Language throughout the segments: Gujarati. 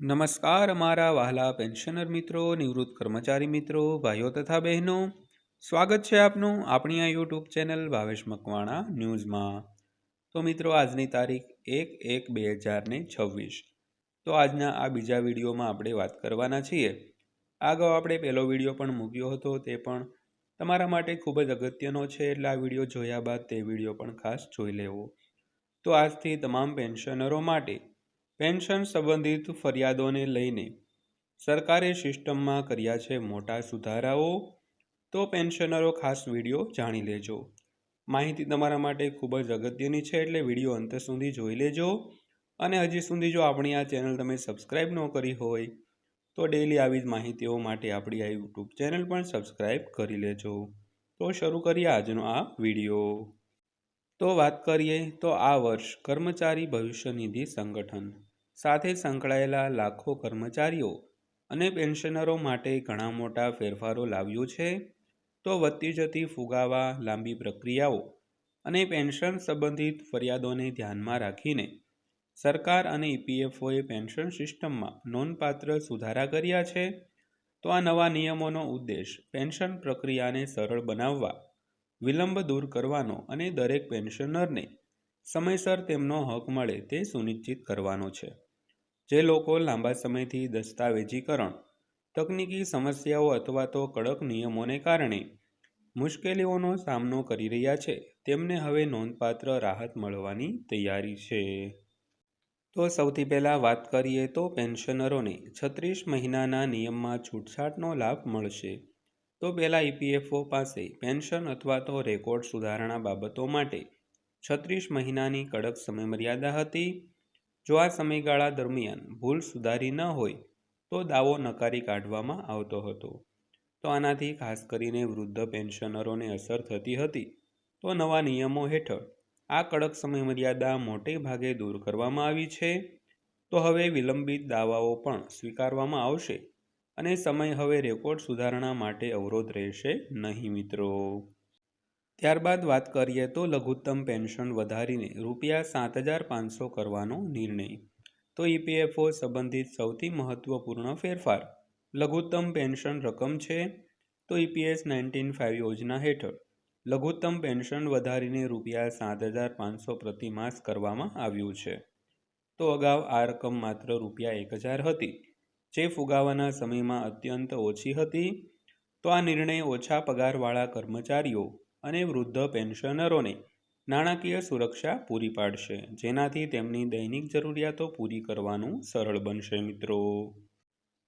નમસ્કાર અમારા વહાલા પેન્શનર મિત્રો, નિવૃત્ત કર્મચારી મિત્રો, ભાઈઓ તથા બહેનો. સ્વાગત છે આપનું આપણી આ યુટ્યુબ ચેનલ ભાવેશ મકવાણા ન્યૂઝમાં. તો મિત્રો, આજની તારીખ એક એક બે હજારને છવ્વીસ. તો આજના આ બીજા વિડીયોમાં આપણે વાત કરવાના છીએ. આગળ આપણે પહેલો વીડિયો પણ મૂક્યો હતો તે પણ તમારા માટે ખૂબ જ અગત્યનો છે એટલે આ વીડિયો જોયા બાદ તે વીડિયો પણ ખાસ જોઈ લેવો. તો આજથી તમામ પેન્શનરો માટે પેન્શન સંબંધિત ફરિયાદોને લઈને સરકારે સિસ્ટમમાં કર્યા છે મોટા સુધારાઓ. તો પેન્શનરો ખાસ વીડિયો જાણી લેજો. માહિતી તમારા માટે ખૂબ જ અગત્યની છે એટલે વીડિયો અંત સુધી જોઈ લેજો. અને હજી સુધી જો આપણી આ ચેનલ તમે સબસ્ક્રાઈબ ન કરી હોય, તો ડેલી આવી જ માહિતીઓ માટે આપણી આ યુટ્યુબ ચેનલ પણ સબસ્ક્રાઈબ કરી લેજો. તો શરૂ કરીએ આજનો આ વીડિયો. તો વાત કરીએ તો આ વર્ષ કર્મચારી ભવિષ્ય નિધિ સંગઠન. સાથે સંકળાયેલા લાખો કર્મચારીઓ અને પેન્શનરો માટે ઘણા મોટા ફેરફારો લાવ્યો છે. તો વધતી જતી ફુગાવા, લાંબી પ્રક્રિયાઓ અને પેન્શન સંબંધિત ફરિયાદોને ધ્યાનમાં રાખીને સરકાર અને ઈપીએફઓએ પેન્શન સિસ્ટમમાં નોંધપાત્ર સુધારા કર્યા છે. તો આ નવા નિયમોનો ઉદ્દેશ પેન્શન પ્રક્રિયાને સરળ બનાવવા, વિલંબ દૂર કરવાનો અને દરેક પેન્શનરને સમયસર તેમનો હક મળે તે સુનિશ્ચિત કરવાનો છે. જે લોકો લાંબા સમયથી દસ્તાવેજીકરણ, તકનીકી સમસ્યાઓ અથવા તો કડક નિયમોને કારણે મુશ્કેલીઓનો સામનો કરી રહ્યા છે, તેમને હવે નોંધપાત્ર રાહત મળવાની તૈયારી છે. તો સૌથી પહેલાં વાત કરીએ તો પેન્શનરોને છત્રીસ મહિનાના નિયમમાં છૂટછાટનો લાભ મળશે. તો પહેલાં ઈપીએફઓ પાસે પેન્શન અથવા તો રેકોર્ડ સુધારણા બાબતો માટે છત્રીસ મહિનાની કડક સમયમર્યાદા હતી. જો આ સમયગાળા દરમિયાન ભૂલ સુધારી ન હોય, તો દાવો નકારી કાઢવામાં આવતો હતો. તો આનાથી ખાસ કરીને વૃદ્ધ પેન્શનરોને અસર થતી હતી, તો નવા નિયમો હેઠળ આ કડક સમયમર્યાદા મોટે ભાગે દૂર કરવામાં આવી છે. તો હવે વિલંબિત દાવાઓ પણ સ્વીકારવામાં આવશે અને સમય હવે રેકોર્ડ સુધારણા માટે અવરોધ રહેશે નહીં મિત્રો. ત્યારબાદ વાત કરીએ તો લઘુત્તમ પેન્શન વધારીને રૂપિયા સાત હજાર પાંચસો કરવાનો નિર્ણય. તો ઈપીએફઓ સંબંધિત સૌથી મહત્વપૂર્ણ ફેરફાર. લઘુત્તમ પેન્શન રકમ છે તો ઈપીએસ નાઇન્ટીન ફાઇવ યોજના હેઠળ. લઘુત્તમ પેન્શન વધારીને રૂપિયા સાત હજાર પાંચસો પ્રતિ માસ કરવામાં આવ્યું છે. તો અગાઉ આ રકમ માત્ર રૂપિયા એક હજાર હતી. જે ફુગાવાના સમયમાં અત્યંત ઓછી હતી. તો આ નિર્ણય ઓછા પગારવાળા કર્મચારીઓ અને વૃદ્ધ પેન્શનરોને નાણાકીય સુરક્ષા પૂરી પાડશે. જેનાથી તેમની દૈનિક જરૂરિયાતો પૂરી કરવાનું સરળ બનશે મિત્રો.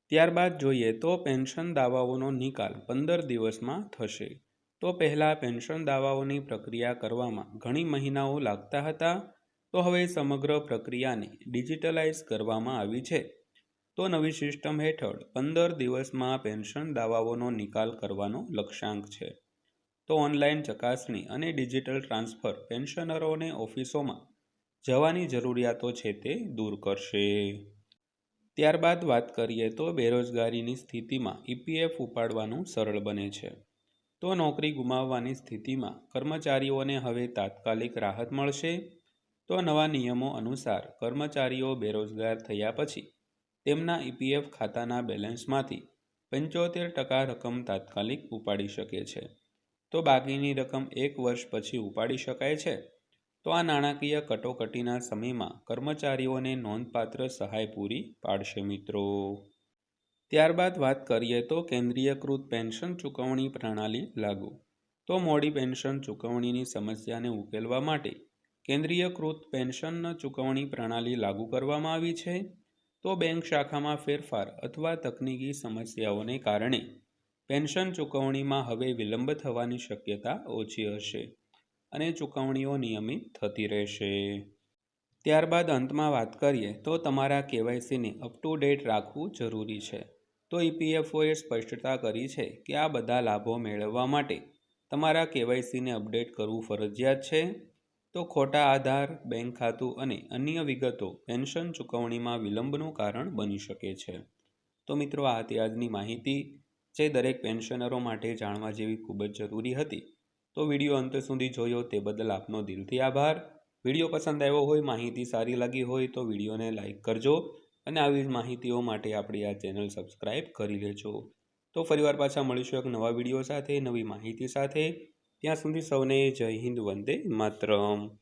ત્યારબાદ જોઈએ તો પેન્શન દાવાઓનો નિકાલ પંદર દિવસમાં થશે. તો પહેલાં પેન્શન દાવાઓની પ્રક્રિયા કરવામાં ઘણી મહિનાઓ લાગતા હતા. તો હવે સમગ્ર પ્રક્રિયાને ડિજિટલાઇઝ કરવામાં આવી છે. તો નવી સિસ્ટમ હેઠળ પંદર દિવસમાં પેન્શન દાવાઓનો નિકાલ કરવાનો લક્ષ્યાંક છે. તો ઓનલાઈન ચકાસણી અને ડિજિટલ ટ્રાન્સફર પેન્શનરોને ઓફિસોમાં જવાની જરૂરિયાતો છે તે દૂર કરશે. ત્યારબાદ વાત કરીએ તો બેરોજગારીની સ્થિતિમાં ઈપીએફ ઉપાડવાનું સરળ બને છે. તો નોકરી ગુમાવવાની સ્થિતિમાં કર્મચારીઓને હવે તાત્કાલિક રાહત મળશે. તો નવા નિયમો અનુસાર કર્મચારીઓ બેરોજગાર થયા પછી તેમના ઈપીએફ ખાતાના બેલેન્સમાંથી પંચોતેર ટકા રકમ તાત્કાલિક ઉપાડી શકે છે. તો બાકીની રકમ એક વર્ષ પછી ઉપાડી શકાય છે? તો આ નાણાકીય કટોકટીના સમયમાં કર્મચારીઓને નોંધપાત્ર સહાય પૂરી પાડશે મિત્રો. ત્યારબાદ વાત કરીએ તો કેન્દ્રીયકૃત પેન્શન ચૂકવણી પ્રણાલી લાગુ. તો મોડી પેન્શન ચૂકવણીની સમસ્યાને ઉકેલવા માટે કેન્દ્રીયકૃત પેન્શન ચૂકવણી પ્રણાલી લાગુ કરવામાં આવી છે. તો બેંક શાખામાં ફેરફાર અથવા તકનીકી સમસ્યાઓને કારણે પેન્શન ચૂકવણીમાં હવે વિલંબ થવાની શક્યતા ઓછી હશે અને ચૂકવણીઓ નિયમિત થતી રહેશે. ત્યારબાદ અંતમાં વાત કરીએ તો તમારા કેવાયસીને અપ ટુ ડેટ રાખવું જરૂરી છે. તો ઈપીએફઓએ સ્પષ્ટતા કરી છે કે આ બધા લાભો મેળવવા માટે તમારા કેવાયસીને અપડેટ કરવું ફરજિયાત છે. તો ખોટા આધાર, બેંક ખાતું અને અન્ય વિગતો પેન્શન ચૂકવણીમાં વિલંબનું કારણ બની શકે છે. તો મિત્રો, આ હતી આજની માહિતી. જે દરેક પેન્શનરો માટે જાણવા જેવી ખૂબ જ જરૂરી હતી. તો વીડિયો અંત સુધી જોયો તે બદલ આપનો દિલથી આભાર. વીડિયો પસંદ આવ્યો હોય, માહિતી સારી લાગી હોય તો વિડીયોને લાઇક કરજો અને આવી જ માહિતીઓ માટે આપણી આ ચેનલ સબસ્ક્રાઈબ કરી લેજો. તો ફરીવાર પાછા મળીશું એક નવા વીડિયો સાથે, નવી માહિતી સાથે. ત્યાં સુધી સૌને જય હિન્દ, વંદે માતરમ.